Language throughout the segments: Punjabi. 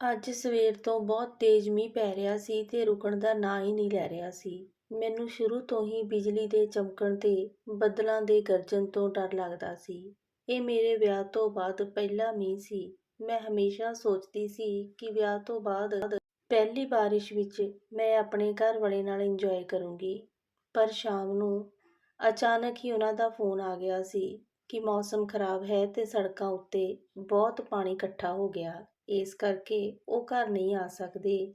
ਅੱਜ ਸਵੇਰ ਤੋਂ ਬਹੁਤ ਤੇਜ਼ ਮੀਂਹ ਪੈ ਰਿਹਾ ਸੀ ਤੇ ਰੁਕਣ ਦਾ ਨਾਂ ਹੀ ਨਹੀਂ ਲੈ ਰਿਹਾ ਸੀ। ਮੈਨੂੰ ਸ਼ੁਰੂ ਤੋਂ ਹੀ ਬਿਜਲੀ ਦੇ ਚਮਕਣ ਤੇ ਬੱਦਲਾਂ ਦੇ ਗਰਜਣ ਤੋਂ ਡਰ ਲੱਗਦਾ ਸੀ। ਇਹ ਮੇਰੇ ਵਿਆਹ ਤੋਂ ਬਾਅਦ ਪਹਿਲਾ ਮੀਂਹ ਸੀ। ਮੈਂ ਹਮੇਸ਼ਾ ਸੋਚਦੀ ਸੀ ਕਿ ਵਿਆਹ ਤੋਂ ਬਾਅਦ ਪਹਿਲੀ ਬਾਰਿਸ਼ ਵਿੱਚ ਮੈਂ ਆਪਣੇ ਘਰ ਵਾਲੇ ਨਾਲ ਇੰਜੋਏ ਕਰੂੰਗੀ। ਪਰ ਸ਼ਾਮ ਨੂੰ ਅਚਾਨਕ ਹੀ ਉਹਨਾਂ ਦਾ ਫੋਨ ਆ ਗਿਆ ਸੀ ਕਿ ਮੌਸਮ ਖਰਾਬ ਹੈ ਤੇ ਸੜਕਾਂ ਉੱਤੇ ਬਹੁਤ ਪਾਣੀ ਇਕੱਠਾ ਹੋ ਗਿਆ। ਇਸ ਕਰਕੇ ਉਹ ਘਰ ਨਹੀਂ ਆ ਸਕਦੇ।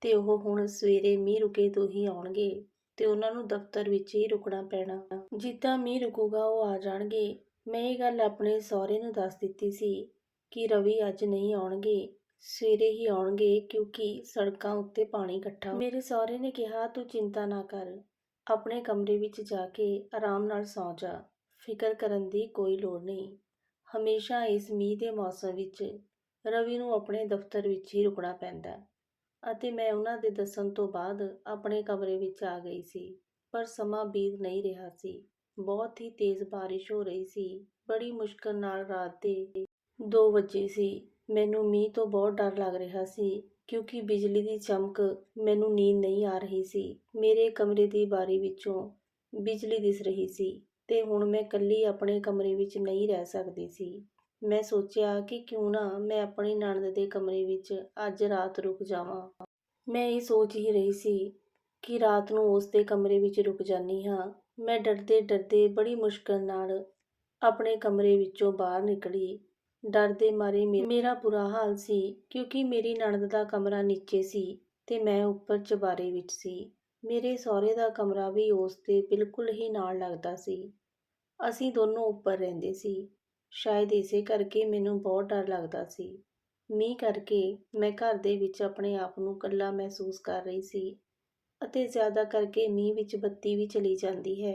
ਤੇ ਉਹ ਹੁਣ ਸਵੇਰੇ ਮੀਂਹ ਰੁਕੇ ਤੋਂ ਹੀ ਆਉਣਗੇ ਤੇ ਉਹਨਾਂ ਨੂੰ ਦਫ਼ਤਰ ਵਿੱਚ ਹੀ ਰੁਕਣਾ ਪੈਣਾ। ਜਿੱਦਾਂ ਮੀਂਹ ਰੁਕੂਗਾ ਉਹ ਆ ਜਾਣਗੇ। ਮੈਂ ਇਹ ਗੱਲ ਆਪਣੇ ਸਹੁਰੇ ਨੂੰ ਦੱਸ ਦਿੱਤੀ ਸੀ ਕਿ ਰਵੀ ਅੱਜ ਨਹੀਂ ਆਉਣਗੇ। ਸਵੇਰੇ ਹੀ ਆਉਣਗੇ ਕਿਉਂਕਿ ਸੜਕਾਂ ਉੱਤੇ ਪਾਣੀ ਇਕੱਠਾ ਮੇਰੇ ਸਹੁਰੇ ਨੇ ਕਿਹਾ, ਤੂੰ ਚਿੰਤਾ ਨਾ ਕਰ। ਆਪਣੇ ਕਮਰੇ ਵਿੱਚ ਜਾ ਕੇ ਆਰਾਮ ਨਾਲ ਸੌਂ ਜਾ। ਫਿਕਰ ਕਰਨ ਦੀ ਕੋਈ ਲੋੜ ਨਹੀਂ। ਹਮੇਸ਼ਾ ਇਸ ਮੀਂਹ ਦੇ ਮੌਸਮ ਵਿੱਚ ਰਵੀ ਨੂੰ ਆਪਣੇ ਦਫ਼ਤਰ ਵਿੱਚ ਹੀ ਰੁਕਣਾ ਪੈਂਦਾ ਅਤੇ ਮੈਂ ਉਹਨਾਂ ਦੇ ਦੱਸਣ ਤੋਂ ਬਾਅਦ ਆਪਣੇ ਕਮਰੇ ਵਿੱਚ ਆ ਗਈ ਸੀ, ਪਰ ਸਮਾਂ ਬੀਤ ਨਹੀਂ ਰਿਹਾ ਸੀ। ਬਹੁਤ ਹੀ ਤੇਜ਼ ਬਾਰਿਸ਼ ਹੋ ਰਹੀ ਸੀ। ਬੜੀ ਮੁਸ਼ਕਲ ਨਾਲ ਰਾਤ ਦੇ 2 ਵਜੇ ਸੀ। ਮੈਨੂੰ ਮੀਂਹ ਤੋਂ ਬਹੁਤ ਡਰ ਲੱਗ ਰਿਹਾ ਸੀ ਕਿਉਂਕਿ ਬਿਜਲੀ ਦੀ ਚਮਕ ਮੈਨੂੰ ਨੀਂਦ ਨਹੀਂ ਆ ਰਹੀ ਸੀ। ਮੇਰੇ ਕਮਰੇ ਦੀ ਬਾਰੀ ਵਿੱਚੋਂ ਬਿਜਲੀ ਦਿਸ ਰਹੀ ਸੀ ਤੇ ਹੁਣ ਮੈਂ ਇਕੱਲੀ ਆਪਣੇ ਕਮਰੇ ਵਿੱਚ ਨਹੀਂ ਰਹਿ ਸਕਦੀ ਸੀ। ਮੈਂ ਸੋਚਿਆ ਕਿ ਕਿਉਂ ਨਾ ਮੈਂ ਆਪਣੀ ਨਣਦ ਦੇ ਕਮਰੇ ਵਿੱਚ ਅੱਜ ਰਾਤ ਰੁਕ ਜਾਵਾਂ। ਮੈਂ ਇਹ ਸੋਚ ਹੀ ਰਹੀ ਸੀ ਕਿ ਰਾਤ ਨੂੰ ਉਸ ਦੇ ਕਮਰੇ ਵਿੱਚ ਰੁਕ ਜਾਨੀ ਹਾਂ। ਮੈਂ ਡਰਦੇ ਡਰਦੇ ਬੜੀ ਮੁਸ਼ਕਲ ਨਾਲ ਆਪਣੇ ਕਮਰੇ ਵਿੱਚੋਂ ਬਾਹਰ ਨਿਕਲੀ। ਡਰ ਦੇ ਮਾਰੇ ਮੇ- ਮੇਰਾ ਬੁਰਾ ਹਾਲ ਸੀ ਕਿਉਂਕਿ ਮੇਰੀ ਨਣਦ ਦਾ ਕਮਰਾ ਨੀਚੇ ਸੀ ਤੇ ਮੈਂ ਉੱਪਰ ਚੁਬਾਰੇ ਵਿੱਚ ਸੀ। ਮੇਰੇ ਸਹੁਰੇ ਦਾ ਕਮਰਾ ਵੀ ਉਸ ਦੇ ਬਿਲਕੁਲ ਹੀ ਨਾਲ ਲੱਗਦਾ ਸੀ। ਅਸੀਂ ਦੋਨੋਂ ਉੱਪਰ ਰਹਿੰਦੇ ਸੀ। ਸ਼ਾਇਦ ਇਸੇ ਕਰਕੇ ਮੈਨੂੰ ਬਹੁਤ ਡਰ ਲੱਗਦਾ ਸੀ। ਮੀਂਹ ਕਰਕੇ ਮੈਂ ਘਰ ਦੇ ਵਿੱਚ ਆਪਣੇ ਆਪ ਨੂੰ ਇਕੱਲਾ ਮਹਿਸੂਸ ਕਰ ਰਹੀ ਸੀ ਅਤੇ ਜ਼ਿਆਦਾ ਕਰਕੇ ਮੀਂਹ ਵਿੱਚ ਬੱਤੀ ਵੀ ਚਲੀ ਜਾਂਦੀ ਹੈ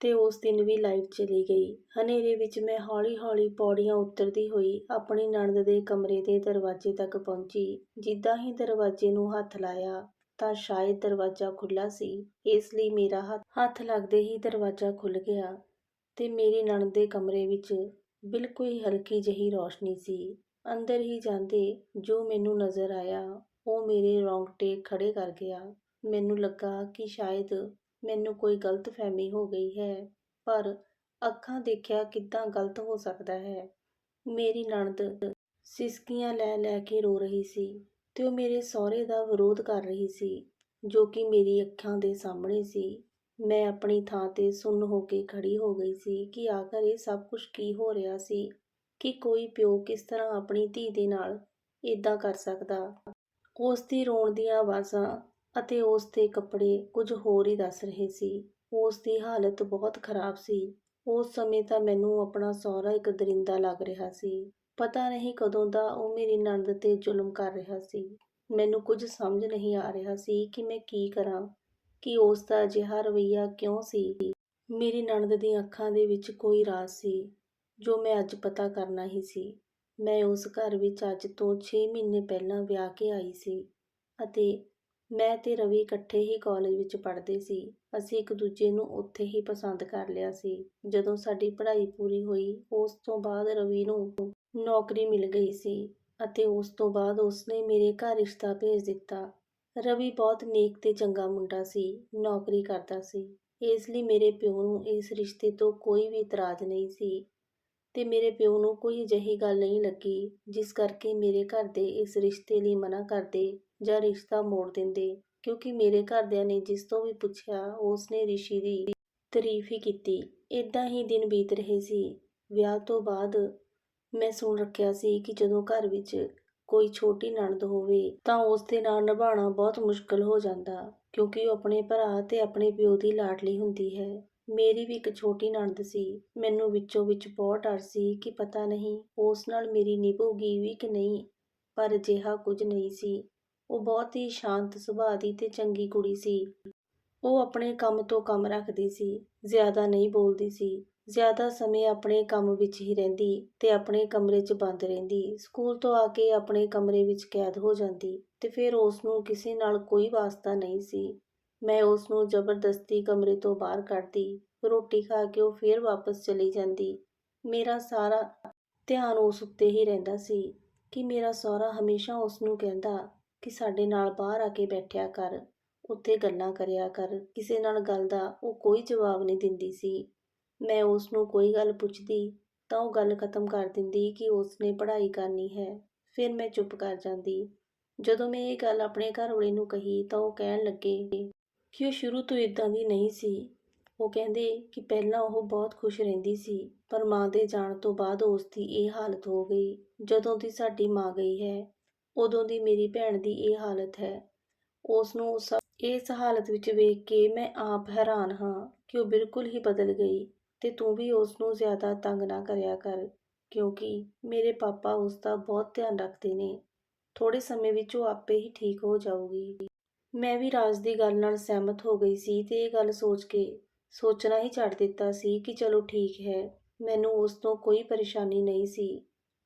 ਤੇ ਉਸ ਦਿਨ ਵੀ ਲਾਈਟ ਚਲੀ ਗਈ। ਹਨੇਰੇ ਵਿੱਚ ਮੈਂ ਹੌਲੀ-ਹੌਲੀ ਪੌੜੀਆਂ ਉਤਰਦੀ ਹੋਈ ਆਪਣੀ ਨਣਦ ਦੇ ਕਮਰੇ ਦੇ ਦਰਵਾਜ਼ੇ ਤੱਕ ਪਹੁੰਚੀ। ਜਿੱਦਾਂ ਹੀ ਦਰਵਾਜ਼ੇ ਨੂੰ ਹੱਥ ਲਾਇਆ ਤਾਂ ਸ਼ਾਇਦ ਦਰਵਾਜ਼ਾ ਖੁੱਲਾ ਸੀ। ਇਸ ਲਈ ਮੇਰਾ ਹੱਥ ਹੱਥ ਲੱਗਦੇ ਹੀ ਦਰਵਾਜ਼ਾ ਖੁੱਲ ਗਿਆ ਤੇ ਮੇਰੀ ਨਣਦ ਦੇ ਕਮਰੇ ਵਿੱਚ ਬਿਲਕੁਲ ਹੀ ਹਲਕੀ ਜਿਹੀ ਰੌਸ਼ਨੀ ਸੀ। ਅੰਦਰ ਹੀ ਜਾਂਦੇ ਜੋ ਮੈਨੂੰ ਨਜ਼ਰ ਆਇਆ, ਉਹ ਮੇਰੇ ਰੌਂਗਟੇ ਖੜੇ ਕਰ ਗਿਆ। ਮੈਨੂੰ ਲੱਗਾ ਕਿ ਸ਼ਾਇਦ ਮੈਨੂੰ ਕੋਈ ਗਲਤਫਹਿਮੀ ਹੋ ਗਈ ਹੈ, ਪਰ ਅੱਖਾਂ ਦੇਖਿਆ ਕਿੱਦਾਂ ਗਲਤ ਹੋ ਸਕਦਾ ਹੈ। ਮੇਰੀ ਨਣਦ ਸਿਸਕੀਆਂ ਲੈ ਲੈ ਕੇ ਰੋ ਰਹੀ ਸੀ ਤੇ ਉਹ ਮੇਰੇ ਸਹੁਰੇ ਦਾ ਵਿਰੋਧ ਕਰ ਰਹੀ ਸੀ, ਜੋ ਕਿ ਮੇਰੀ ਅੱਖਾਂ ਦੇ ਸਾਹਮਣੇ ਸੀ। ਮੈਂ ਆਪਣੀ ਥਾਂ ਤੇ ਸੁੰਨ ਹੋ ਕੇ ਖੜੀ ਹੋ ਗਈ ਸੀ ਕਿ ਆਖਰ ਇਹ ਸਭ ਕੁਝ ਕੀ ਹੋ ਰਿਹਾ ਸੀ? ਕਿ ਕੋਈ ਪਿਓ ਕਿਸ ਤਰ੍ਹਾਂ ਆਪਣੀ ਧੀ ਦੇ ਨਾਲ ਇਦਾਂ ਕਰ ਸਕਦਾ? ਉਸ ਦੀ ਰੋਣ ਦੀਆਂ ਆਵਾਜ਼ਾਂ ਅਤੇ ਉਸ ਦੇ ਕੱਪੜੇ ਕੁਝ ਹੋਰ ਹੀ ਦੱਸ ਰਹੇ ਸੀ। ਉਸ ਦੀ ਹਾਲਤ ਬਹੁਤ ਖਰਾਬ ਸੀ। ਉਸ ਸਮੇਂ ਤਾਂ ਮੈਨੂੰ ਆਪਣਾ ਸਹੁਰਾ ਇੱਕ ਦਰਿੰਦਾ ਲੱਗ ਰਿਹਾ ਸੀ। ਪਤਾ ਨਹੀਂ ਕਦੋਂ ਦਾ ਉਹ ਮੇਰੀ ਨੰਦ ਤੇ ਜ਼ੁਲਮ ਕਰ ਰਿਹਾ ਸੀ। ਮੈਨੂੰ ਕੁਝ ਸਮਝ ਨਹੀਂ ਆ ਰਿਹਾ ਸੀ ਕਿ ਮੈਂ ਕੀ ਕਰਾਂ। ਕਿ ਉਸ ਦਾ ਅਜਿਹਾ ਰਵੱਈਆ ਕਿਉਂ ਸੀ? ਮੇਰੀ ਨਣਦ ਦੀਆਂ ਅੱਖਾਂ ਦੇ ਵਿੱਚ ਕੋਈ ਰਾਜ਼ ਸੀ, ਜੋ ਮੈਂ ਅੱਜ ਪਤਾ ਕਰਨਾ ਹੀ ਸੀ। ਮੈਂ ਉਸ ਘਰ ਵਿੱਚ ਅੱਜ ਤੋਂ 6 ਮਹੀਨੇ ਪਹਿਲਾਂ ਵਿਆਹ ਕੇ ਆਈ ਸੀ ਅਤੇ ਮੈਂ ਤੇ ਰਵੀ ਇਕੱਠੇ ਹੀ ਕਾਲਜ ਵਿੱਚ ਪੜ੍ਹਦੇ ਸੀ। ਅਸੀਂ ਇੱਕ ਦੂਜੇ ਨੂੰ ਉੱਥੇ ਹੀ ਪਸੰਦ ਕਰ ਲਿਆ ਸੀ। ਜਦੋਂ ਸਾਡੀ ਪੜ੍ਹਾਈ ਪੂਰੀ ਹੋਈ, ਉਸ ਤੋਂ ਬਾਅਦ ਰਵੀ ਨੂੰ ਨੌਕਰੀ ਮਿਲ ਗਈ ਸੀ ਅਤੇ ਉਸ ਤੋਂ ਬਾਅਦ ਉਸਨੇ ਮੇਰੇ ਘਰ ਰਿਸ਼ਤਾ ਭੇਜ ਦਿੱਤਾ। ਰਵੀ ਬਹੁਤ ਨੇਕ ਤੇ ਚੰਗਾ ਮੁੰਡਾ ਸੀ, ਨੌਕਰੀ ਕਰਦਾ ਸੀ। ਇਸ ਲਈ ਮੇਰੇ ਪਿਓ ਨੂੰ ਇਸ ਰਿਸ਼ਤੇ ਤੋਂ ਕੋਈ ਵੀ ਇਤਰਾਜ਼ ਨਹੀਂ ਸੀ ਤੇ ਮੇਰੇ ਪਿਓ ਨੂੰ ਕੋਈ ਅਜਿਹੀ ਗੱਲ ਨਹੀਂ ਲੱਗੀ, ਜਿਸ ਕਰਕੇ ਮੇਰੇ ਘਰ ਦੇ ਇਸ ਰਿਸ਼ਤੇ ਲਈ ਮਨਾ ਕਰਦੇ ਜਾਂ ਰਿਸ਼ਤਾ ਮੋੜ ਦਿੰਦੇ, ਕਿਉਂਕਿ ਮੇਰੇ ਘਰਦਿਆਂ ਨੇ ਜਿਸ ਤੋਂ ਵੀ ਪੁੱਛਿਆ ਉਸ ਨੇ ਰਿਸ਼ੀ ਦੀ ਤਾਰੀਫ ਹੀ ਕੀਤੀ। ਇਦਾਂ ਹੀ ਦਿਨ ਬੀਤ ਰਹੇ ਸੀ। ਵਿਆਹ ਤੋਂ ਬਾਅਦ ਮੈਂ ਸੁਣ ਰੱਖਿਆ ਸੀ ਕਿ ਜਦੋਂ ਘਰ ਵਿੱਚ ਕੋਈ ਛੋਟੀ ਨਣਦ ਹੋਵੇ ਤਾਂ ਉਸ ਦੇ ਨਾਲ ਨਿਭਾਉਣਾ ਬਹੁਤ ਮੁਸ਼ਕਲ ਹੋ ਜਾਂਦਾ, ਕਿਉਂਕਿ ਉਹ ਆਪਣੇ ਭਰਾ ਤੇ ਆਪਣੇ ਪਿਓ ਦੀ ਲਾਡਲੀ ਹੁੰਦੀ ਹੈ। ਮੇਰੀ ਵੀ ਇੱਕ ਛੋਟੀ ਨਣਦ ਸੀ। ਮੈਨੂੰ ਵਿੱਚੋਂ ਵਿੱਚ ਬਹੁਤ ਡਰ ਸੀ ਕਿ ਪਤਾ ਨਹੀਂ ਉਸ ਨਾਲ ਮੇਰੀ ਨਿਭੂਗੀ ਵੀ ਕਿ ਨਹੀਂ, ਪਰ ਅਜਿਹਾ ਕੁਝ ਨਹੀਂ ਸੀ। ਉਹ ਬਹੁਤ ਹੀ ਸ਼ਾਂਤ ਸੁਭਾਅ ਦੀ ਤੇ ਚੰਗੀ ਕੁੜੀ ਸੀ। ਉਹ ਆਪਣੇ ਕੰਮ ਤੋਂ ਕੰਮ ਰੱਖਦੀ ਸੀ, ਜ਼ਿਆਦਾ ਨਹੀਂ ਬੋਲਦੀ ਸੀ। ਜ਼ਿਆਦਾ ਸਮੇਂ ਆਪਣੇ ਕੰਮ ਵਿੱਚ ਹੀ ਰਹਿੰਦੀ ਤੇ ਆਪਣੇ ਕਮਰੇ 'ਚ ਬੰਦ ਰਹਿੰਦੀ। ਸਕੂਲ ਤੋਂ ਆ ਕੇ ਆਪਣੇ ਕਮਰੇ ਵਿੱਚ ਕੈਦ ਹੋ ਜਾਂਦੀ ਤੇ ਫਿਰ ਉਸ ਨੂੰ ਕਿਸੇ ਨਾਲ ਕੋਈ ਵਾਸਤਾ ਨਹੀਂ ਸੀ। ਮੈਂ ਉਸ ਨੂੰ ਜ਼ਬਰਦਸਤੀ ਕਮਰੇ ਤੋਂ ਬਾਹਰ ਕੱਢਦੀ, ਰੋਟੀ ਖਾ ਕੇ ਉਹ ਫਿਰ ਵਾਪਸ ਚਲੀ ਜਾਂਦੀ। ਮੇਰਾ ਸਾਰਾ ਧਿਆਨ ਉਸ ਉੱਤੇ ਹੀ ਰਹਿੰਦਾ ਸੀ ਕਿ ਮੇਰਾ ਸਹੁਰਾ ਹਮੇਸ਼ਾ ਉਸ ਨੂੰ ਕਹਿੰਦਾ ਕਿ ਸਾਡੇ ਨਾਲ ਬਾਹਰ ਆ ਕੇ ਬੈਠਿਆ ਕਰ, ਉੱਥੇ ਗੱਲਾਂ ਕਰਿਆ ਕਰ। ਕਿਸੇ ਨਾਲ ਗੱਲ ਦਾ ਉਹ ਕੋਈ ਜਵਾਬ ਨਹੀਂ ਦਿੰਦੀ ਸੀ। ਮੈਂ ਉਸ ਨੂੰ ਕੋਈ ਗੱਲ ਪੁੱਛਦੀ ਤਾਂ ਉਹ ਗੱਲ ਖਤਮ ਕਰ ਦਿੰਦੀ ਕਿ ਉਸ ਨੇ ਪੜ੍ਹਾਈ ਕਰਨੀ ਹੈ। ਫਿਰ ਮੈਂ ਚੁੱਪ ਕਰ ਜਾਂਦੀ। ਜਦੋਂ ਮੈਂ ਇਹ ਗੱਲ ਆਪਣੇ ਘਰ ਵਾਲੇ ਨੂੰ ਕਹੀ ਤਾਂ ਉਹ ਕਹਿਣ ਲੱਗੇ ਕਿ ਉਹ ਸ਼ੁਰੂ ਤੋਂ ਇਦਾਂ ਦੀ ਨਹੀਂ ਸੀ। ਉਹ ਕਹਿੰਦੇ ਕਿ ਪਹਿਲਾਂ ਉਹ ਬਹੁਤ ਖੁਸ਼ ਰਹਿੰਦੀ ਸੀ, ਪਰ ਮਾਂ ਦੇ ਜਾਣ ਤੋਂ ਬਾਅਦ ਉਸ ਦੀ ਇਹ ਹਾਲਤ ਹੋ ਗਈ। ਜਦੋਂ ਦੀ ਸਾਡੀ ਮਾਂ ਗਈ ਹੈ, ਉਦੋਂ ਦੀ ਮੇਰੀ ਭੈਣ ਦੀ ਇਹ ਹਾਲਤ ਹੈ। ਉਸ ਨੂੰ ਉਸ ਇਸ ਹਾਲਤ ਵਿੱਚ ਵੇਖ ਕੇ ਮੈਂ ਆਪ ਹੈਰਾਨ ਹਾਂ ਕਿ ਉਹ ਬਿਲਕੁਲ ਹੀ ਬਦਲ ਗਈ। ਤੇ ਤੂੰ ਵੀ ਉਸ ਨੂੰ ਜ਼ਿਆਦਾ ਤੰਗ ਨਾ ਕਰਿਆ ਕਰ, ਕਿਉਂਕਿ ਮੇਰੇ ਪਾਪਾ ਉਸ ਦਾ ਬਹੁਤ ਧਿਆਨ ਰੱਖਦੇ ਨੇ। ਥੋੜੇ ਸਮੇਂ ਵਿੱਚ ਉਹ ਆਪੇ ਹੀ ਠੀਕ ਹੋ ਜਾਊਗੀ। ਮੈਂ ਵੀ ਰਾਜ ਦੀ ਗੱਲ ਨਾਲ ਸਹਿਮਤ ਹੋ ਗਈ ਸੀ ਤੇ ਇਹ ਗੱਲ ਸੋਚ ਕੇ ਸੋਚਣਾ ਹੀ ਛੱਡ ਦਿੱਤਾ ਸੀ ਕਿ ਚਲੋ ਠੀਕ ਹੈ, ਮੈਨੂੰ ਉਸ ਤੋਂ ਕੋਈ ਪਰੇਸ਼ਾਨੀ ਨਹੀਂ ਸੀ।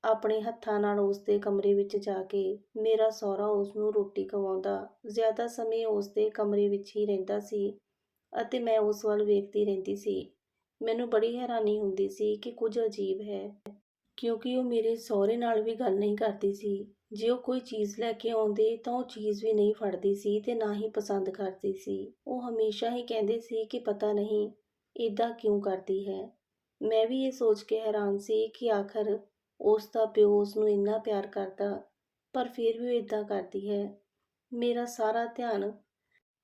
ਆਪਣੇ ਹੱਥਾਂ ਨਾਲ ਉਸ ਦੇ ਕਮਰੇ ਵਿੱਚ ਜਾ ਕੇ ਮੇਰਾ ਸਹੁਰਾ ਉਸ ਨੂੰ ਰੋਟੀ ਖਵਾਉਂਦਾ, ਜ਼ਿਆਦਾ ਸਮੇਂ ਉਸ ਦੇ ਕਮਰੇ ਵਿੱਚ ਹੀ ਰਹਿੰਦਾ ਸੀ ਅਤੇ ਮੈਂ ਉਸ ਵੱਲ ਵੇਖਦੀ ਰਹਿੰਦੀ ਸੀ। ਮੈਨੂੰ ਬੜੀ ਹੈਰਾਨੀ ਹੁੰਦੀ ਸੀ ਕਿ ਕੁਝ ਅਜੀਬ ਹੈ, ਕਿਉਂਕਿ ਉਹ ਮੇਰੇ ਸਹੁਰੇ ਨਾਲ ਵੀ ਗੱਲ ਨਹੀਂ ਕਰਦੀ ਸੀ। ਜੇ ਉਹ ਕੋਈ ਚੀਜ਼ ਲੈ ਕੇ ਆਉਂਦੇ ਤਾਂ ਉਹ ਚੀਜ਼ ਵੀ ਨਹੀਂ ਫੜਦੀ ਸੀ ਤੇ ਨਾ ਹੀ ਪਸੰਦ ਕਰਦੀ ਸੀ। ਉਹ ਹਮੇਸ਼ਾ ਹੀ ਕਹਿੰਦੇ ਸੀ ਕਿ ਪਤਾ ਨਹੀਂ ਇਦਾਂ ਕਿਉਂ ਕਰਦੀ ਹੈ? ਮੈਂ ਵੀ ਇਹ ਸੋਚ ਕੇ ਹੈਰਾਨ ਸੀ ਕਿ ਆਖਰ ਉਸ ਦਾ ਪਿਓ ਉਸ ਨੂੰ ਇੰਨਾ ਪਿਆਰ ਕਰਦਾ, ਪਰ ਫਿਰ ਵੀ ਉਹ ਇਦਾਂ ਕਰਦੀ ਹੈ। ਮੇਰਾ ਸਾਰਾ ਧਿਆਨ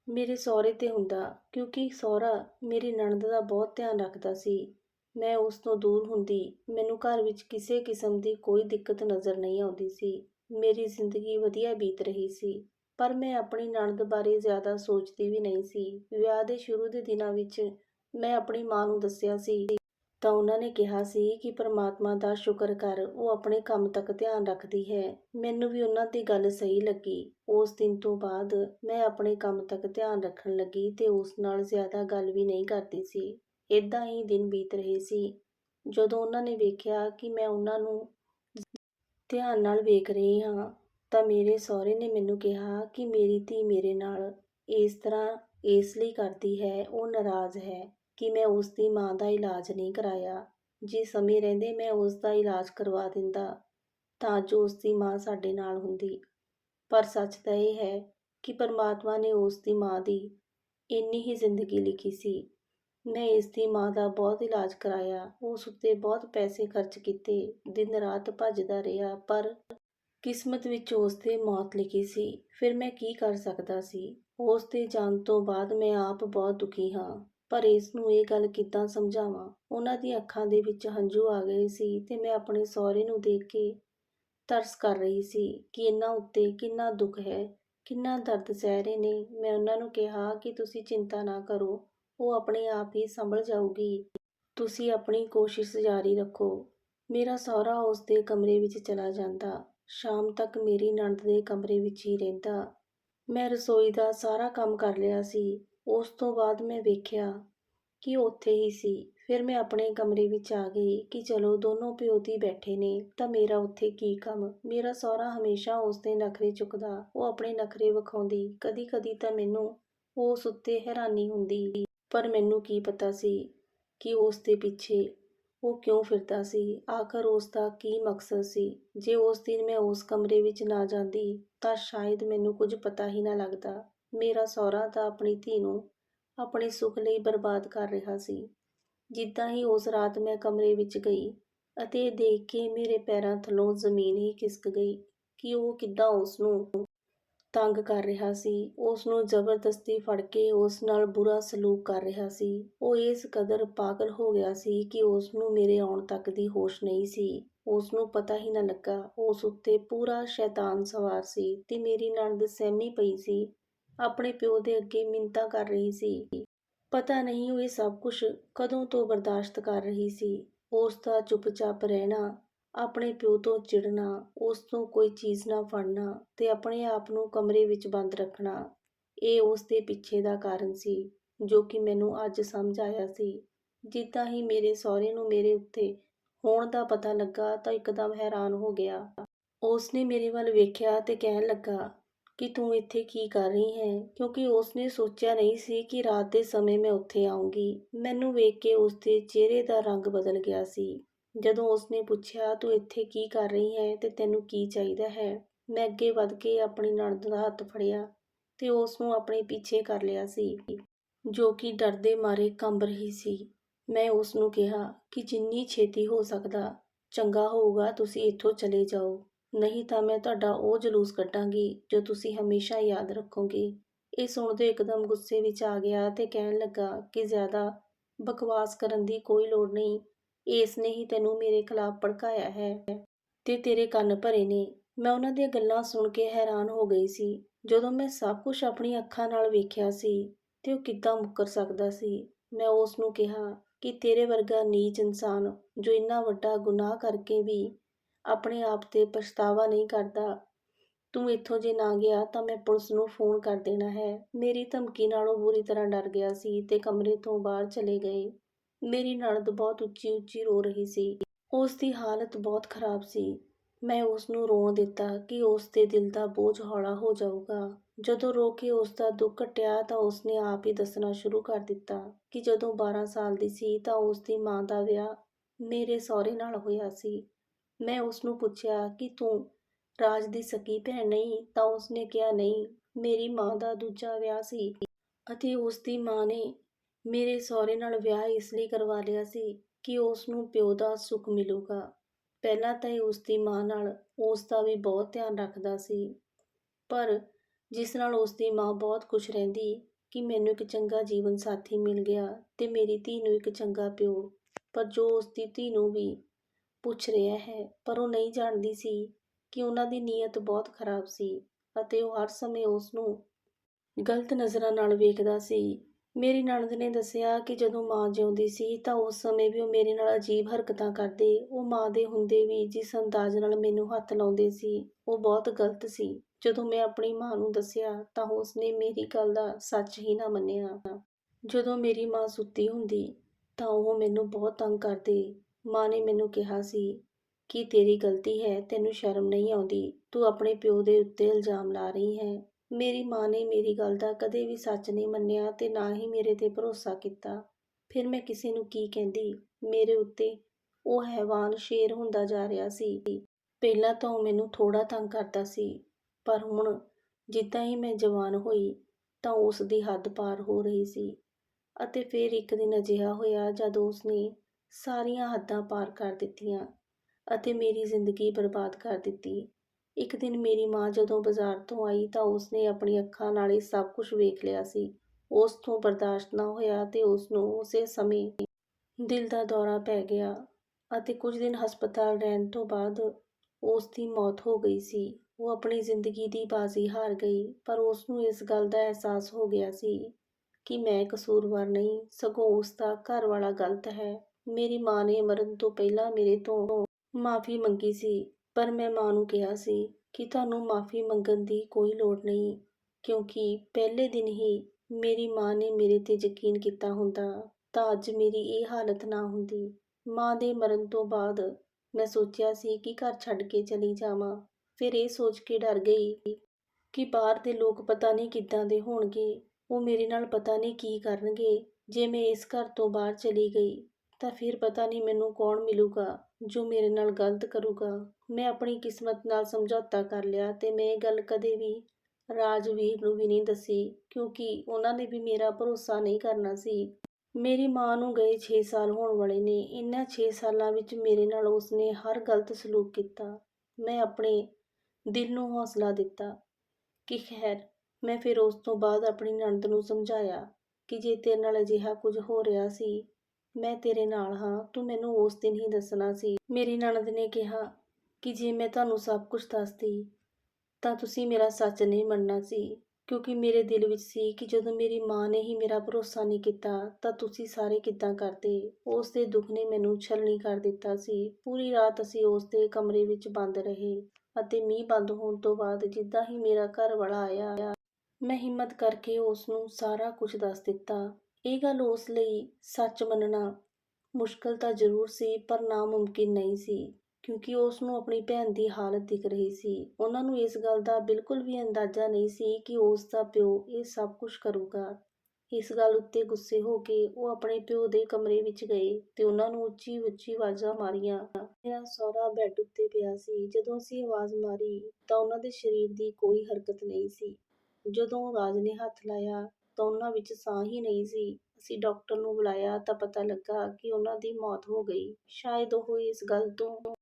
ਮੇਰੇ ਸਹੁਰੇ ਤੇ ਹੁੰਦਾ, ਕਿਉਂਕਿ ਸਹੁਰਾ ਮੇਰੀ ਨਣਦ ਦਾ ਬਹੁਤ ਧਿਆਨ ਰੱਖਦਾ ਸੀ। ਮੈਂ ਉਸ ਤੋਂ ਦੂਰ ਹੁੰਦੀ, ਮੈਨੂੰ ਘਰ ਵਿੱਚ ਕਿਸੇ ਕਿਸਮ ਦੀ ਕੋਈ ਦਿੱਕਤ ਨਜ਼ਰ ਨਹੀਂ ਆਉਂਦੀ ਸੀ। ਮੇਰੀ ਜ਼ਿੰਦਗੀ ਵਧੀਆ ਬੀਤ ਰਹੀ ਸੀ, ਪਰ ਮੈਂ ਆਪਣੀ ਨਣਦ ਬਾਰੇ ਜ਼ਿਆਦਾ ਸੋਚਦੀ ਵੀ ਨਹੀਂ ਸੀ। ਵਿਆਹ ਦੇ ਸ਼ੁਰੂ ਦੇ ਦਿਨਾਂ ਵਿੱਚ ਮੈਂ ਆਪਣੀ ਮਾਂ ਨੂੰ ਦੱਸਿਆ ਸੀ ਤਾਂ ਉਹਨਾਂ ਨੇ ਕਿਹਾ ਸੀ ਕਿ ਪਰਮਾਤਮਾ ਦਾ ਸ਼ੁਕਰ ਕਰ, ਉਹ ਆਪਣੇ ਕੰਮ ਤੱਕ ਧਿਆਨ ਰੱਖਦੀ ਹੈ। ਮੈਨੂੰ ਵੀ ਉਹਨਾਂ ਦੀ ਗੱਲ ਸਹੀ ਲੱਗੀ। ਉਸ ਦਿਨ ਤੋਂ ਬਾਅਦ ਮੈਂ ਆਪਣੇ ਕੰਮ ਤੱਕ ਧਿਆਨ ਰੱਖਣ ਲੱਗੀ ਤੇ ਉਸ ਨਾਲ ਜ਼ਿਆਦਾ ਗੱਲ ਵੀ ਨਹੀਂ ਕਰਦੀ ਸੀ। ਇਦਾਂ ਹੀ ਦਿਨ ਬੀਤ ਰਹੇ ਸੀ। ਜਦੋਂ ਉਹਨਾਂ ਨੇ ਵੇਖਿਆ ਕਿ ਮੈਂ ਉਹਨਾਂ ਨੂੰ ਧਿਆਨ ਨਾਲ ਵੇਖ ਰਹੀ ਹਾਂ, ਤਾਂ ਮੇਰੇ ਸਹੁਰੇ ਨੇ ਮੈਨੂੰ ਕਿਹਾ ਕਿ ਮੇਰੀ ਧੀ ਮੇਰੇ ਨਾਲ ਇਸ ਤਰ੍ਹਾਂ ਇਸ ਲਈ ਕਰਦੀ ਹੈ, ਉਹ ਨਾਰਾਜ਼ ਹੈ। ਕਿ ਮੈਂ ਉਸ ਦੀ ਮਾਂ ਦਾ ਇਲਾਜ ਨਹੀਂ ਕਰਾਇਆ। ਜੇ ਸਮੇਂ ਰਹਿੰਦੇ ਮੈਂ ਉਸ ਦਾ ਇਲਾਜ ਕਰਵਾ ਦਿੰਦਾ, ਤਾਂ ਜੋ ਉਸ ਦੀ ਮਾਂ ਸਾਡੇ ਨਾਲ ਹੁੰਦੀ। ਪਰ ਸੱਚ ਤਾਂ ਇਹ ਹੈ ਕਿ ਪਰਮਾਤਮਾ ਨੇ ਉਸ ਦੀ ਮਾਂ ਦੀ ਇੰਨੀ ਹੀ ਜ਼ਿੰਦਗੀ ਲਿਖੀ ਸੀ। ਮੈਂ ਇਸ ਦੀ ਮਾਂ ਦਾ ਬਹੁਤ ਇਲਾਜ ਕਰਾਇਆ, ਉਸ ਉੱਤੇ ਬਹੁਤ ਪੈਸੇ ਖਰਚ ਕੀਤੇ, ਦਿਨ ਰਾਤ ਭੱਜਦਾ ਰਿਹਾ, ਪਰ ਕਿਸਮਤ ਵਿੱਚ ਉਸ ਤੇ ਮੌਤ ਲਿਖੀ ਸੀ। ਫਿਰ ਮੈਂ ਕੀ ਕਰ ਸਕਦਾ ਸੀ? ਉਸ ਦੇ ਜਾਣ ਤੋਂ ਬਾਅਦ ਮੈਂ ਆਪ ਬਹੁਤ ਦੁਖੀ ਹਾਂ। ਪਰ ਇਸ ਨੂੰ ਇਹ ਗੱਲ ਕਿੱਦਾਂ ਸਮਝਾਵਾਂ? ਉਹਨਾਂ ਦੀਆਂ ਅੱਖਾਂ ਦੇ ਵਿੱਚ ਹੰਝੂ ਆ ਗਏ ਸੀ ਤੇ ਮੈਂ ਆਪਣੇ ਸਹੁਰੇ ਨੂੰ ਦੇਖ ਕੇ ਤਰਸ ਕਰ ਰਹੀ ਸੀ ਕਿ ਇਹਨਾਂ ਉੱਤੇ ਕਿੰਨਾ ਦੁੱਖ ਹੈ, ਕਿੰਨਾ ਦਰਦ ਸਹਿ ਰਹੇ ਨੇ। ਮੈਂ ਉਹਨਾਂ ਨੂੰ ਕਿਹਾ ਕਿ ਤੁਸੀਂ ਚਿੰਤਾ ਨਾ ਕਰੋ, ਉਹ ਆਪਣੇ ਆਪ ਹੀ ਸੰਭਲ ਜਾਊਗੀ। ਤੁਸੀਂ ਆਪਣੀ ਕੋਸ਼ਿਸ਼ ਜਾਰੀ ਰੱਖੋ। ਮੇਰਾ ਸਹੁਰਾ ਉਸ ਦੇ ਕਮਰੇ ਵਿੱਚ ਚਲਾ ਜਾਂਦਾ। ਸ਼ਾਮ ਤੱਕ ਮੇਰੀ ਨਣਦ ਦੇ ਕਮਰੇ ਵਿੱਚ ਹੀ ਰਹਿੰਦਾ। ਮੈਂ ਰਸੋਈ ਦਾ ਸਾਰਾ ਕੰਮ ਕਰ ਲਿਆ ਸੀ। ਉਸ ਤੋਂ ਬਾਅਦ ਮੈਂ ਵੇਖਿਆ ਕਿ ਉਹ ਉੱਥੇ ਹੀ ਸੀ। ਫਿਰ ਮੈਂ ਆਪਣੇ ਕਮਰੇ ਵਿੱਚ ਆ ਗਈ ਕਿ ਚਲੋ ਦੋਨੋਂ ਪਿਓ ਧੀ ਬੈਠੇ ਨੇ, ਤਾਂ ਮੇਰਾ ਉੱਥੇ ਕੀ ਕੰਮ? ਮੇਰਾ ਸਹੁਰਾ ਹਮੇਸ਼ਾ ਉਸ ਦੇ ਨਖਰੇ ਚੁੱਕਦਾ, ਉਹ ਆਪਣੇ ਨਖਰੇ ਵਿਖਾਉਂਦੀ। ਕਦੀ-ਕਦੀ ਤਾਂ ਮੈਨੂੰ ਉਸ ਉੱਤੇ ਹੈਰਾਨੀ ਹੁੰਦੀ। ਪਰ ਮੈਨੂੰ ਕੀ ਪਤਾ ਸੀ ਕਿ ਉਸ ਦੇ ਪਿੱਛੇ ਉਹ ਕਿਉਂ ਫਿਰਦਾ ਸੀ? ਆਖਰ ਉਸ ਦਾ ਕੀ ਮਕਸਦ ਸੀ? ਜੇ ਉਸ ਦਿਨ ਮੈਂ ਉਸ ਕਮਰੇ ਵਿੱਚ ਨਾ ਜਾਂਦੀ, ਤਾਂ ਸ਼ਾਇਦ ਮੈਨੂੰ ਕੁਝ ਪਤਾ ਹੀ ਨਾ ਲੱਗਦਾ। ਮੇਰਾ ਸਹੁਰਾ ਤਾਂ ਆਪਣੀ ਧੀ ਨੂੰ ਆਪਣੇ ਸੁੱਖ ਲਈ ਬਰਬਾਦ ਕਰ ਰਿਹਾ ਸੀ। ਜਿੱਦਾਂ ਹੀ ਉਸ ਰਾਤ ਮੈਂ ਕਮਰੇ ਵਿੱਚ ਗਈ ਅਤੇ ਦੇਖ ਕੇ ਮੇਰੇ ਪੈਰਾਂ ਥੱਲੋਂ ਜ਼ਮੀਨ ਹੀ ਖਿਸਕ ਗਈ ਕਿ ਉਹ ਕਿੱਦਾਂ ਉਸ ਨੂੰ ਤੰਗ ਕਰ ਰਿਹਾ ਸੀ। ਉਸ ਨੂੰ ਜ਼ਬਰਦਸਤੀ ਫੜ ਕੇ ਉਸ ਨਾਲ ਬੁਰਾ ਸਲੂਕ ਕਰ ਰਿਹਾ ਸੀ। ਉਹ ਇਸ ਕਦਰ ਪਾਗਲ ਹੋ ਗਿਆ ਸੀ ਕਿ ਉਸ ਨੂੰ ਮੇਰੇ ਆਉਣ ਤੱਕ ਦੀ ਹੋਸ਼ ਨਹੀਂ ਸੀ। ਉਸ ਨੂੰ ਪਤਾ ਹੀ ਨਾ ਲੱਗਾ, ਉਸ ਉੱਤੇ ਪੂਰਾ ਸ਼ੈਤਾਨ ਸਵਾਰ ਸੀ ਤੇ ਮੇਰੀ ਨਣਦ ਸਹਿਮੀ ਪਈ ਸੀ ਆਪਣੇ ਪਿਓ ਦੇ ਅੱਗੇ ਮਿੰਤਾ ਕਰ ਰਹੀ ਸੀ। ਪਤਾ ਨਹੀਂ ਉਹ ਇਹ ਸਭ ਕੁਝ ਕਦੋਂ ਤੋਂ ਬਰਦਾਸ਼ਤ ਕਰ ਰਹੀ ਸੀ। ਉਸ ਦਾ ਚੁੱਪਚਾਪ ਰਹਿਣਾ, ਆਪਣੇ ਪਿਓ ਤੋਂ ਚਿੜਨਾ, ਉਸ ਤੋਂ ਕੋਈ ਚੀਜ਼ ਨਾ ਫੜਨਾ ਤੇ ਆਪਣੇ ਆਪ ਨੂੰ ਕਮਰੇ ਵਿੱਚ ਬੰਦ ਰੱਖਣਾ, ਇਹ ਉਸ ਦੇ ਪਿੱਛੇ ਦਾ ਕਾਰਨ ਸੀ, ਜੋ ਕਿ ਮੈਨੂੰ ਅੱਜ ਸਮਝ ਆਇਆ ਸੀ। ਜਿੱਦਾਂ ਹੀ ਮੇਰੇ ਸਹੁਰੇ ਨੂੰ ਮੇਰੇ ਉੱਤੇ ਹੋਣ ਦਾ ਪਤਾ ਲੱਗਾ ਤਾਂ ਇੱਕਦਮ ਹੈਰਾਨ ਹੋ ਗਿਆ। ਉਸ ਨੇ ਮੇਰੇ ਵੱਲ ਵੇਖਿਆ ਤੇ ਕਹਿਣ ਲੱਗਾ ਕਿ ਤੂੰ ਇੱਥੇ ਕੀ ਕਰ ਰਹੀ ਹੈ? ਕਿਉਂਕਿ ਉਸਨੇ ਸੋਚਿਆ ਨਹੀਂ ਸੀ ਕਿ ਰਾਤ ਦੇ ਸਮੇਂ ਮੈਂ ਉੱਥੇ ਆਉਂਗੀ ਮੈਨੂੰ ਵੇਖ ਕੇ ਉਸਦੇ ਚਿਹਰੇ ਦਾ ਰੰਗ ਬਦਲ ਗਿਆ ਸੀ। ਜਦੋਂ ਉਸਨੇ ਪੁੱਛਿਆ, ਤੂੰ ਇੱਥੇ ਕੀ ਕਰ ਰਹੀ ਹੈ ਤੇ ਤੈਨੂੰ ਕੀ ਚਾਹੀਦਾ ਹੈ? ਮੈਂ ਅੱਗੇ ਵੱਧ ਕੇ ਆਪਣੀ ਨਣਦ ਦਾ ਹੱਥ ਫੜਿਆ ਤੇ ਉਸ ਨੂੰ ਆਪਣੇ ਪਿੱਛੇ ਕਰ ਲਿਆ ਸੀ, ਜੋ ਕਿ ਡਰਦੇ ਮਾਰੇ ਕੰਬ ਰਹੀ ਸੀ। ਮੈਂ ਉਸ ਨੂੰ ਕਿਹਾ ਕਿ ਜਿੰਨੀ ਛੇਤੀ ਹੋ ਸਕਦਾ, ਚੰਗਾ ਹੋਊਗਾ ਤੁਸੀਂ ਇੱਥੋਂ ਚਲੇ ਜਾਓ। ਨਹੀਂ ਤਾਂ ਮੈਂ ਤੁਹਾਡਾ ਉਹ ਜਲੂਸ ਕੱਢਾਂਗੀ ਜੋ ਤੁਸੀਂ ਹਮੇਸ਼ਾ ਯਾਦ ਰੱਖੋਗੇ। ਇਹ ਸੁਣਦੇ ਇੱਕਦਮ ਗੁੱਸੇ ਵਿੱਚ ਆ ਗਿਆ ਤੇ ਕਹਿਣ ਲੱਗਾ ਕਿ ਜ਼ਿਆਦਾ ਬਕਵਾਸ ਕਰਨ ਦੀ ਕੋਈ ਲੋੜ ਨਹੀਂ। ਇਸ ਨੇ ਹੀ ਤੈਨੂੰ ਮੇਰੇ ਖਿਲਾਫ ਭੜਕਾਇਆ ਹੈ ਤੇ ਤੇਰੇ ਕੰਨ ਭਰੇ ਨੇ। ਮੈਂ ਉਹਨਾਂ ਦੀਆਂ ਗੱਲਾਂ ਸੁਣ ਕੇ ਹੈਰਾਨ ਹੋ ਗਈ ਸੀ। ਜਦੋਂ ਮੈਂ ਸਭ ਕੁਝ ਆਪਣੀ ਅੱਖਾਂ ਨਾਲ ਵੇਖਿਆ ਸੀ ਤੇ ਉਹ ਕਿੱਦਾਂ ਮੁੱਕਰ ਸਕਦਾ ਸੀ, ਮੈਂ ਉਸ ਨੂੰ ਕਿਹਾ ਕਿ ਤੇਰੇ ਵਰਗਾ ਨੀਚ ਇਨਸਾਨ ਜੋ ਇੰਨਾ ਵੱਡਾ ਗੁਨਾਹ ਕਰਕੇ ਵੀ ਆਪਣੇ ਆਪ ਤੇ ਪਛਤਾਵਾ ਨਹੀਂ ਕਰਦਾ। ਤੂੰ ਇੱਥੋਂ ਜੇ ਨਾ ਗਿਆ ਤਾਂ ਮੈਂ ਪੁਲਿਸ ਨੂੰ ਫੋਨ ਕਰ ਦੇਣਾ ਹੈ। ਮੇਰੀ ਧਮਕੀ ਨਾਲੋਂ ਬੁਰੀ ਤਰ੍ਹਾਂ ਡਰ ਗਿਆ ਸੀ ਤੇ ਕਮਰੇ ਤੋਂ ਬਾਹਰ ਚਲੇ ਗਏ। ਮੇਰੀ ਨਣਦ ਬਹੁਤ ਉੱਚੀ ਉੱਚੀ ਰੋ ਰਹੀ ਸੀ। ਉਸ ਦੀ ਹਾਲਤ ਬਹੁਤ ਖਰਾਬ ਸੀ। ਮੈਂ ਉਸ ਨੂੰ ਰੋਣ ਦਿੱਤਾ ਕਿ ਉਸ ਦੇ ਦਿਲ ਦਾ ਬੋਝ ਹੌਲਾ ਹੋ ਜਾਊਗਾ। ਜਦੋਂ ਰੋ ਕੇ ਉਸ ਦਾ ਦੁੱਖ ਘਟਿਆ ਤਾਂ ਉਸ ਨੇ ਆਪ ਹੀ ਦੱਸਣਾ ਸ਼ੁਰੂ ਕਰ ਦਿੱਤਾ ਕਿ ਜਦੋਂ 12 ਸਾਲ ਦੀ ਸੀ ਤਾਂ ਉਸ ਦੀ ਮਾਂ ਦਾ ਵਿਆਹ ਮੇਰੇ ਸਹੁਰੇ ਨਾਲ ਹੋਇਆ ਸੀ। ਮੈਂ ਉਸ ਨੂੰ ਪੁੱਛਿਆ ਕਿ ਤੂੰ ਰਾਜ ਦੀ ਸਕੀ ਭੈਣ ਨਹੀਂ ਤਾਂ ਉਸ ਨੇ ਕਿਹਾ, ਨਹੀਂ, ਮੇਰੀ ਮਾਂ ਦਾ ਦੂਜਾ ਵਿਆਹ ਸੀ ਅਤੇ ਉਸ ਦੀ ਮਾਂ ਨੇ ਮੇਰੇ ਸਹੁਰੇ ਨਾਲ ਵਿਆਹ ਇਸ ਲਈ ਕਰਵਾ ਲਿਆ ਸੀ ਕਿ ਉਸ ਨੂੰ ਪਿਓ ਦਾ ਸੁੱਖ ਮਿਲੂਗਾ। ਪਹਿਲਾਂ ਤਾਂ ਇਹ ਉਸ ਦੀ ਮਾਂ ਨਾਲ ਉਸ ਦਾ ਵੀ ਬਹੁਤ ਧਿਆਨ ਰੱਖਦਾ ਸੀ, ਪਰ ਜਿਸ ਨਾਲ ਉਸ ਦੀ ਮਾਂ ਬਹੁਤ ਖੁਸ਼ ਰਹਿੰਦੀ ਕਿ ਮੈਨੂੰ ਇੱਕ ਚੰਗਾ ਜੀਵਨ ਸਾਥੀ ਮਿਲ ਗਿਆ ਤੇ ਮੇਰੀ ਧੀ ਨੂੰ ਇੱਕ ਚੰਗਾ ਪਿਓ। ਪਰ ਜੋ ਉਸ ਦੀ ਧੀ ਨੂੰ ਵੀ ਪੁੱਛ ਰਿਹਾ ਹੈ, ਪਰ ਉਹ ਨਹੀਂ ਜਾਣਦੀ ਸੀ ਕਿ ਉਹਨਾਂ ਦੀ ਨੀਅਤ ਬਹੁਤ ਖਰਾਬ ਸੀ ਅਤੇ ਉਹ ਹਰ ਸਮੇਂ ਉਸ ਨੂੰ ਗਲਤ ਨਜ਼ਰਾਂ ਨਾਲ ਵੇਖਦਾ ਸੀ। ਮੇਰੀ ਨਣਦ ਨੇ ਦੱਸਿਆ ਕਿ ਜਦੋਂ ਮਾਂ ਜਿਉਂਦੀ ਸੀ ਤਾਂ ਉਸ ਸਮੇਂ ਵੀ ਉਹ ਮੇਰੇ ਨਾਲ ਅਜੀਬ ਹਰਕਤਾਂ ਕਰਦੇ। ਉਹ ਮਾਂ ਦੇ ਹੁੰਦੇ ਵੀ ਜਿਸ ਅੰਦਾਜ਼ ਨਾਲ ਮੈਨੂੰ ਹੱਥ ਲਾਉਂਦੇ ਸੀ, ਉਹ ਬਹੁਤ ਗਲਤ ਸੀ। ਜਦੋਂ ਮੈਂ ਆਪਣੀ ਮਾਂ ਨੂੰ ਦੱਸਿਆ ਤਾਂ ਉਸਨੇ ਮੇਰੀ ਗੱਲ ਦਾ ਸੱਚ ਹੀ ਨਾ ਮੰਨਿਆ। ਜਦੋਂ ਮੇਰੀ ਮਾਂ ਸੁੱਤੀ ਹੁੰਦੀ ਤਾਂ ਉਹ ਮੈਨੂੰ ਬਹੁਤ ਤੰਗ ਕਰਦੇ। ਮਾਂ ਨੇ ਮੈਨੂੰ ਕਿਹਾ ਸੀ ਕਿ ਤੇਰੀ ਗਲਤੀ ਹੈ, ਤੈਨੂੰ ਸ਼ਰਮ ਨਹੀਂ ਆਉਂਦੀ, ਤੂੰ ਆਪਣੇ ਪਿਓ ਦੇ ਉੱਤੇ ਇਲਜ਼ਾਮ ਲਾ ਰਹੀ ਹੈ। ਮੇਰੀ ਮਾਂ ਨੇ ਮੇਰੀ ਗੱਲ ਦਾ ਕਦੇ ਵੀ ਸੱਚ ਨਹੀਂ ਮੰਨਿਆ ਤੇ ਨਾ ਹੀ ਮੇਰੇ ਤੇ ਭਰੋਸਾ ਕੀਤਾ। ਫਿਰ ਮੈਂ ਕਿਸੇ ਨੂੰ ਕੀ ਕਹਿੰਦੀ? ਮੇਰੇ ਉੱਤੇ ਉਹ ਹੈਵਾਨ ਸ਼ੇਰ ਹੁੰਦਾ ਜਾ ਰਿਹਾ ਸੀ। ਪਹਿਲਾਂ ਤਾਂ ਉਹ ਮੈਨੂੰ ਥੋੜਾ ਤੰਗ ਕਰਦਾ ਸੀ, ਪਰ ਹੁਣ ਜਿੱਦਾਂ ਹੀ ਮੈਂ ਜਵਾਨ ਹੋਈ ਤਾਂ ਉਸ ਦੀ ਹੱਦ ਪਾਰ ਹੋ ਰਹੀ ਸੀ। ਅਤੇ ਫਿਰ ਇੱਕ ਦਿਨ ਅਜਿਹਾ ਹੋਇਆ ਜਦ ਉਸਨੇ ਸਾਰੀਆਂ ਹੱਦਾਂ ਪਾਰ ਕਰ ਦਿੱਤੀਆਂ ਅਤੇ ਮੇਰੀ ਜ਼ਿੰਦਗੀ ਬਰਬਾਦ ਕਰ ਦਿੱਤੀ। ਇੱਕ ਦਿਨ ਮੇਰੀ ਮਾਂ ਜਦੋਂ ਬਾਜ਼ਾਰ ਤੋਂ ਆਈ ਤਾਂ ਉਸਨੇ ਆਪਣੀ ਅੱਖਾਂ ਨਾਲ ਹੀ ਸਭ ਕੁਝ ਵੇਖ ਲਿਆ ਸੀ। ਉਸ ਤੋਂ ਬਰਦਾਸ਼ਤ ਨਾ ਹੋਇਆ ਤੇ ਉਸ ਨੂੰ ਉਸੇ ਸਮੇਂ ਦਿਲ ਦਾ ਦੌਰਾ ਪੈ ਗਿਆ ਅਤੇ ਕੁਝ ਦਿਨ ਹਸਪਤਾਲ ਰਹਿਣ ਤੋਂ ਬਾਅਦ ਉਸ ਦੀ ਮੌਤ ਹੋ ਗਈ ਸੀ। ਉਹ ਆਪਣੀ ਜ਼ਿੰਦਗੀ ਦੀ ਬਾਜ਼ੀ ਹਾਰ ਗਈ, ਪਰ ਉਸ ਨੂੰ ਇਸ ਗੱਲ ਦਾ ਅਹਿਸਾਸ ਹੋ ਗਿਆ ਸੀ ਕਿ ਮੈਂ ਕਸੂਰਵਾਰ ਨਹੀਂ, ਸਗੋਂ ਉਸ ਦਾ ਘਰ ਵਾਲਾ ਗਲਤ ਹੈ। ਮੇਰੀ ਮਾਂ ਨੇ ਮਰਨ ਤੋਂ ਪਹਿਲਾਂ ਮੇਰੇ ਤੋਂ ਮਾਫੀ ਮੰਗੀ ਸੀ, ਪਰ ਮੈਂ ਮਾਂ ਨੂੰ ਕਿਹਾ ਸੀ ਕਿ ਤੁਹਾਨੂੰ ਮਾਫੀ ਮੰਗਣ ਦੀ ਕੋਈ ਲੋੜ ਨਹੀਂ, ਕਿਉਂਕਿ ਪਹਿਲੇ ਦਿਨ ਹੀ ਮੇਰੀ ਮਾਂ ਨੇ ਮੇਰੇ ਤੇ ਯਕੀਨ ਕੀਤਾ ਹੁੰਦਾ ਤਾਂ ਅੱਜ ਮੇਰੀ ਇਹ ਹਾਲਤ ਨਾ ਹੁੰਦੀ। ਮਾਂ ਦੇ ਮਰਨ ਤੋਂ ਬਾਅਦ ਮੈਂ ਸੋਚਿਆ ਸੀ ਕਿ ਘਰ ਛੱਡ ਕੇ ਚਲੀ ਜਾਵਾਂ। ਫਿਰ ਇਹ ਸੋਚ ਕੇ ਡਰ ਗਈ ਕਿ ਬਾਹਰ ਦੇ ਲੋਕ ਪਤਾ ਨਹੀਂ ਕਿੱਦਾਂ ਦੇ ਹੋਣਗੇ, ਉਹ ਮੇਰੇ ਨਾਲ ਪਤਾ ਨਹੀਂ ਕੀ ਕਰਨਗੇ, ਜੇ ਮੈਂ ਇਸ ਘਰ ਤੋਂ ਬਾਹਰ ਚਲੀ ਗਈ ਤਾਂ ਫਿਰ ਪਤਾ ਨਹੀਂ ਮੈਨੂੰ ਕੌਣ ਮਿਲੂਗਾ, ਜੋ ਮੇਰੇ ਨਾਲ ਗਲਤ ਕਰੂਗਾ। ਮੈਂ ਆਪਣੀ ਕਿਸਮਤ ਨਾਲ ਸਮਝੌਤਾ ਕਰ ਲਿਆ ਤੇ ਮੈਂ ਇਹ ਗੱਲ ਕਦੇ ਵੀ ਰਾਜਵੀਰ ਨੂੰ ਵੀ ਨਹੀਂ ਦੱਸੀ, ਕਿਉਂਕਿ ਉਹਨਾਂ ਨੇ ਵੀ ਮੇਰਾ ਭਰੋਸਾ ਨਹੀਂ ਕਰਨਾ ਸੀ। ਮੇਰੀ ਮਾਂ ਨੂੰ ਗਏ 6 ਸਾਲ ਹੋਣ ਵਾਲੇ ਨੇ। ਇਨ੍ਹਾਂ 6 ਸਾਲਾਂ ਵਿੱਚ ਮੇਰੇ ਨਾਲ ਉਸਨੇ ਹਰ ਗਲਤ ਸਲੂਕ ਕੀਤਾ। ਮੈਂ ਆਪਣੇ ਦਿਲ ਨੂੰ ਹੌਸਲਾ ਦਿੱਤਾ ਕਿ ਖੈਰ, ਮੈਂ ਫਿਰ ਉਸ ਤੋਂ ਬਾਅਦ ਆਪਣੀ ਨਣਦ ਨੂੰ ਸਮਝਾਇਆ ਕਿ ਜੇ ਤੇਰੇ ਨਾਲ ਅਜਿਹਾ ਕੁਝ ਹੋ ਰਿਹਾ ਸੀ ਮੈਂ ਤੇਰੇ ਨਾਲ ਹਾਂ, ਤੂੰ ਮੈਨੂੰ ਉਸ ਦਿਨ ਹੀ ਦੱਸਣਾ ਸੀ। ਮੇਰੀ ਨਣਦ ਨੇ ਕਿਹਾ ਕਿ ਜੇ ਮੈਂ ਤੁਹਾਨੂੰ ਸਭ ਕੁਝ ਦੱਸਦੀ, ਤਾਂ ਤੁਸੀਂ ਮੇਰਾ ਸੱਚ ਨਹੀਂ ਮੰਨਣਾ ਸੀ, ਕਿਉਂਕਿ ਮੇਰੇ ਦਿਲ ਵਿੱਚ ਸੀ ਕਿ ਜਦੋਂ ਮੇਰੀ ਮਾਂ ਨੇ ਹੀ ਮੇਰਾ ਭਰੋਸਾ ਨਹੀਂ ਕੀਤਾ, ਤਾਂ ਤੁਸੀਂ ਸਾਰੇ ਕਿੱਦਾਂ ਕਰਦੇ। ਉਸ ਦੇ ਦੁੱਖ ਨੇ ਮੈਨੂੰ ਛਲਣੀ ਕਰ ਦਿੱਤਾ ਸੀ। ਪੂਰੀ ਰਾਤ ਅਸੀਂ ਉਸ ਦੇ ਕਮਰੇ ਵਿੱਚ ਬੰਦ ਰਹੇ ਅਤੇ ਮੀਂਹ ਬੰਦ ਹੋਣ ਤੋਂ ਬਾਅਦ ਜਿੱਦਾਂ ਹੀ ਮੇਰਾ ਘਰ ਵਾਲਾ ਆਇਆ, ਮੈਂ ਹਿੰਮਤ ਕਰਕੇ ਉਸ ਨੂੰ ਸਾਰਾ ਕੁਝ ਦੱਸ ਦਿੱਤਾ। ਇਹ ਗੱਲ ਉਸ ਲਈ ਸੱਚ ਮੰਨਣਾ ਮੁਸ਼ਕਲ ਤਾਂ ਜ਼ਰੂਰ ਸੀ, ਪਰ ਨਾਮੁਮਕਿਨ ਨਹੀਂ ਸੀ, ਕਿਉਂਕਿ ਉਸ ਨੂੰ ਆਪਣੀ ਭੈਣ ਦੀ ਹਾਲਤ ਦਿਖ ਰਹੀ ਸੀ ਉਹਨਾਂ ਨੂੰ ਇਸ ਗੱਲ ਦਾ ਬਿਲਕੁਲ ਵੀ ਅੰਦਾਜ਼ਾ ਨਹੀਂ ਸੀ ਕਿ ਉਸ ਦਾ ਪਿਓ ਇਹ ਸਭ ਕੁਝ ਕਰੂਗਾ ਇਸ ਗੱਲ ਉੱਤੇ ਗੁੱਸੇ ਹੋ ਕੇ ਉਹ ਆਪਣੇ ਪਿਓ ਦੇ ਕਮਰੇ ਵਿੱਚ ਗਏ ਤੇ ਉਹਨਾਂ ਨੂੰ ਉੱਚੀ-ਉੱਚੀ ਆਵਾਜ਼ਾਂ ਮਾਰੀਆਂ। ਮੇਰਾ ਸਹੁਰਾ ਬੈੱਡ ਉੱਤੇ ਪਿਆ ਸੀ। ਜਦੋਂ ਅਸੀਂ ਆਵਾਜ਼ ਮਾਰੀ ਤਾਂ ਉਹਨਾਂ ਦੇ ਸਰੀਰ ਦੀ ਕੋਈ ਹਰਕਤ ਨਹੀਂ ਸੀ। ਜਦੋਂ ਰਾਜ ਨੇ ਹੱਥ ਲਾਇਆ ਤਾਂ ਉਹਨਾਂ ਵਿੱਚ ਸਾਹ ਹੀ ਨਹੀਂ ਸੀ। ਅਸੀਂ ਡਾਕਟਰ ਨੂੰ ਬੁਲਾਇਆ ਤਾਂ ਪਤਾ ਲੱਗਾ ਕਿ ਉਹਨਾਂ ਦੀ ਮੌਤ ਹੋ ਗਈ। ਸ਼ਾਇਦ ਉਹ ਇਸ ਗੱਲ ਤੋਂ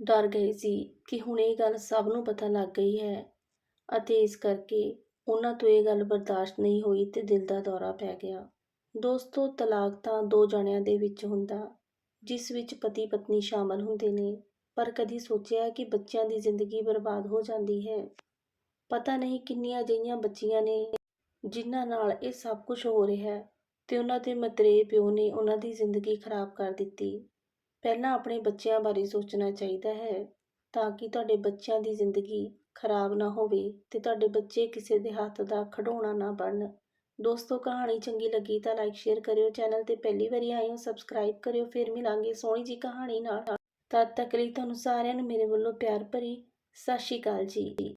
ਡਰ ਗਏ ਸੀ ਕਿ ਹੁਣ ਇਹ ਗੱਲ ਸਭ ਨੂੰ ਪਤਾ ਲੱਗ ਗਈ ਹੈ ਅਤੇ ਇਸ ਕਰਕੇ ਉਹਨਾਂ ਤੋਂ ਇਹ ਗੱਲ ਬਰਦਾਸ਼ਤ ਨਹੀਂ ਹੋਈ ਤੇ ਦਿਲ ਦਾ ਦੌਰਾ ਪੈ ਗਿਆ। ਦੋਸਤੋ, ਤਲਾਕ ਤਾਂ ਦੋ ਜਣਿਆਂ ਦੇ ਵਿੱਚ ਹੁੰਦਾ, ਜਿਸ ਵਿੱਚ ਪਤੀ ਪਤਨੀ ਸ਼ਾਮਲ ਹੁੰਦੇ ਨੇ, ਪਰ ਕਦੀ ਸੋਚਿਆ ਕਿ ਬੱਚਿਆਂ ਦੀ ਜ਼ਿੰਦਗੀ ਬਰਬਾਦ ਹੋ ਜਾਂਦੀ ਹੈ। ਪਤਾ ਨਹੀਂ ਕਿੰਨੀਆਂ ਅਜਿਹੀਆਂ ਬੱਚੀਆਂ ਨੇ ਜਿਨ੍ਹਾਂ ਨਾਲ ਇਹ ਸਭ ਕੁਝ ਹੋ ਰਿਹਾ ਤੇ ਉਹਨਾਂ ਦੇ ਮਤਰੇ ਪਿਓ ਨੇ ਉਹਨਾਂ ਦੀ ਜ਼ਿੰਦਗੀ ਖਰਾਬ ਕਰ ਦਿੱਤੀ। ਪਹਿਲਾਂ ਆਪਣੇ ਬੱਚਿਆਂ ਬਾਰੇ ਸੋਚਣਾ ਚਾਹੀਦਾ ਹੈ ਤਾਂ ਕਿ ਤੁਹਾਡੇ ਬੱਚਿਆਂ ਦੀ ਜ਼ਿੰਦਗੀ ਖਰਾਬ ਨਾ ਹੋਵੇ ਤੇ ਤੁਹਾਡੇ ਬੱਚੇ ਕਿਸੇ ਦੇ ਹੱਥ ਦਾ ਖਿਡੌਣਾ ਨਾ ਬਣਨ। ਦੋਸਤੋ, ਕਹਾਣੀ ਚੰਗੀ ਲੱਗੀ ਤਾਂ ਲਾਈਕ ਸ਼ੇਅਰ ਕਰਿਓ ਚੈਨਲ ਤੇ ਪਹਿਲੀ ਵਾਰੀ ਆਏ ਹੋ ਸਬਸਕ੍ਰਾਈਬ ਕਰਿਓ, ਫਿਰ ਮਿਲਾਂਗੇ ਸੋਹਣੀ ਜੀ ਕਹਾਣੀ ਨਾਲ। ਤਦ ਤੱਕ ਲਈ ਤੁਹਾਨੂੰ ਸਾਰਿਆਂ ਨੂੰ ਮੇਰੇ ਵੱਲੋਂ ਪਿਆਰ ਭਰੀ ਸਤਿ ਸ਼੍ਰੀ ਅਕਾਲ ਜੀ।